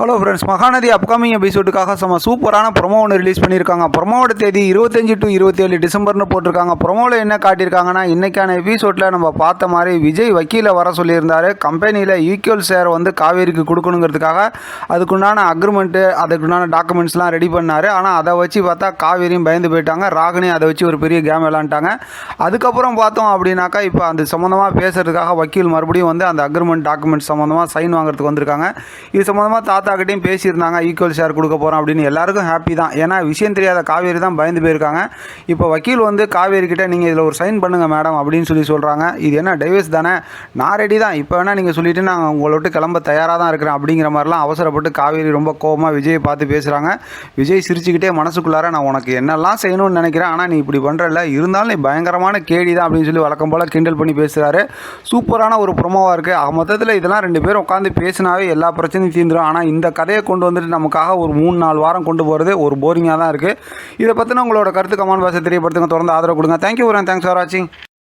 Hello friends Mahanadi upcoming எபிசோடுக்காக செம்ம சூப்பரான ப்ரொமோ ஒன்று ரிலீஸ் பண்ணியிருக்காங்க ப்ரொமோட தேதி இருபத்தஞ்சி டு இருபத்தேழு டிசம்பர்னு போட்டிருக்காங்க. ப்ரொமோவில் என்ன காட்டியிருக்காங்கன்னா இன்றைக்கான எபிசோடில் நம்ம பார்த்த மாதிரி விஜய் வக்கீலை வர சொல்லியிருந்தார். கம்பெனியில் ஈக்குவல் ஷேர் வந்து காவேரிக்கு கொடுக்கணுங்கிறதுக்காக அதுக்குண்டான அக்ரிமெண்ட்டு அதுக்குண்டான டாக்குமெண்ட்ஸ்லாம் ரெடி பண்ணார். ஆனால் அதை வச்சு பார்த்தா காவேரியும் பயந்து போயிட்டாங்க. ராகினி அதை வச்சு ஒரு பெரிய கேம் விளாண்டாங்க அதுக்கப்புறம் பார்த்தோம் அப்படின்னாக்கா இப்போ அந்த சம்மந்தமாக பேசுகிறதுக்காக வக்கீல் மறுபடியும் வந்து அந்த அக்ரிமெண்ட் டாக்குமெண்ட் சம்மந்தமாக சைன் வாங்குறதுக்கு வந்திருக்காங்க. இது சம்மந்தமாக தாத்தா தாத்தாக்கிட்டையும் பேசியிருந்தாங்க ஈக்குவல் ஷேர் கொடுக்க போகிறோம் அப்படின்னு எல்லாருக்கும் ஹாப்பி தான். ஏன்னா விஷயம் தெரியாத காவேரி தான் பயந்து போயிருக்காங்க. இப்போ வக்கீல் வந்து காவேரி கிட்டே நீங்கள் இதில் ஒரு சைன் பண்ணுங்கள் மேடம் அப்படின்னு சொல்லி சொல்கிறாங்க இது என்ன டைவர்ஸ் தானே? நான் ரெடி தான். இப்போ வேணால் நீங்கள் சொல்லிவிட்டு நாங்கள் உங்களை விட்டு கிளம்ப தயாராக தான் இருக்கிறேன் அப்படிங்கிற மாதிரிலாம் அவசரப்பட்டு காவேரி ரொம்ப கோபமாக விஜயை பார்த்து பேசுகிறாங்க விஜய் சிரிச்சுக்கிட்டே மனசுக்குள்ளார நான் உனக்கு என்னெல்லாம் செய்யணும்னு நினைக்கிறேன் ஆனால் நீ இப்படி பண்ணுறல இருந்தாலும் நீ பயங்கரமான கேடி தான் அப்படின்னு சொல்லி வழக்கம் போல் கிண்டல் பண்ணி பேசுகிறாரு சூப்பரான ஒரு ப்ரொமோவாக இருக்குது மொத்தத்தில் இதெல்லாம் ரெண்டு பேரும் உட்காந்து பேசினாவே எல்லா பிரச்சனையும் தீர்ந்துடும் ஆனால் இந்த கதையை கொண்டு வந்துட்டு நமக்காக ஒரு மூணு நாலு வாரம் கொண்டு போகிறது ஒரு போரிங்காக தான் இருக்குது இதை பற்றின உங்களோட கருத்து கமான் பாசை தெரியப்படுத்துங்க. தொடர்ந்து ஆதரவு கொடுங்க. தேங்க்யூ தேங்க்ஸ் ஃபார் வாட்சிங்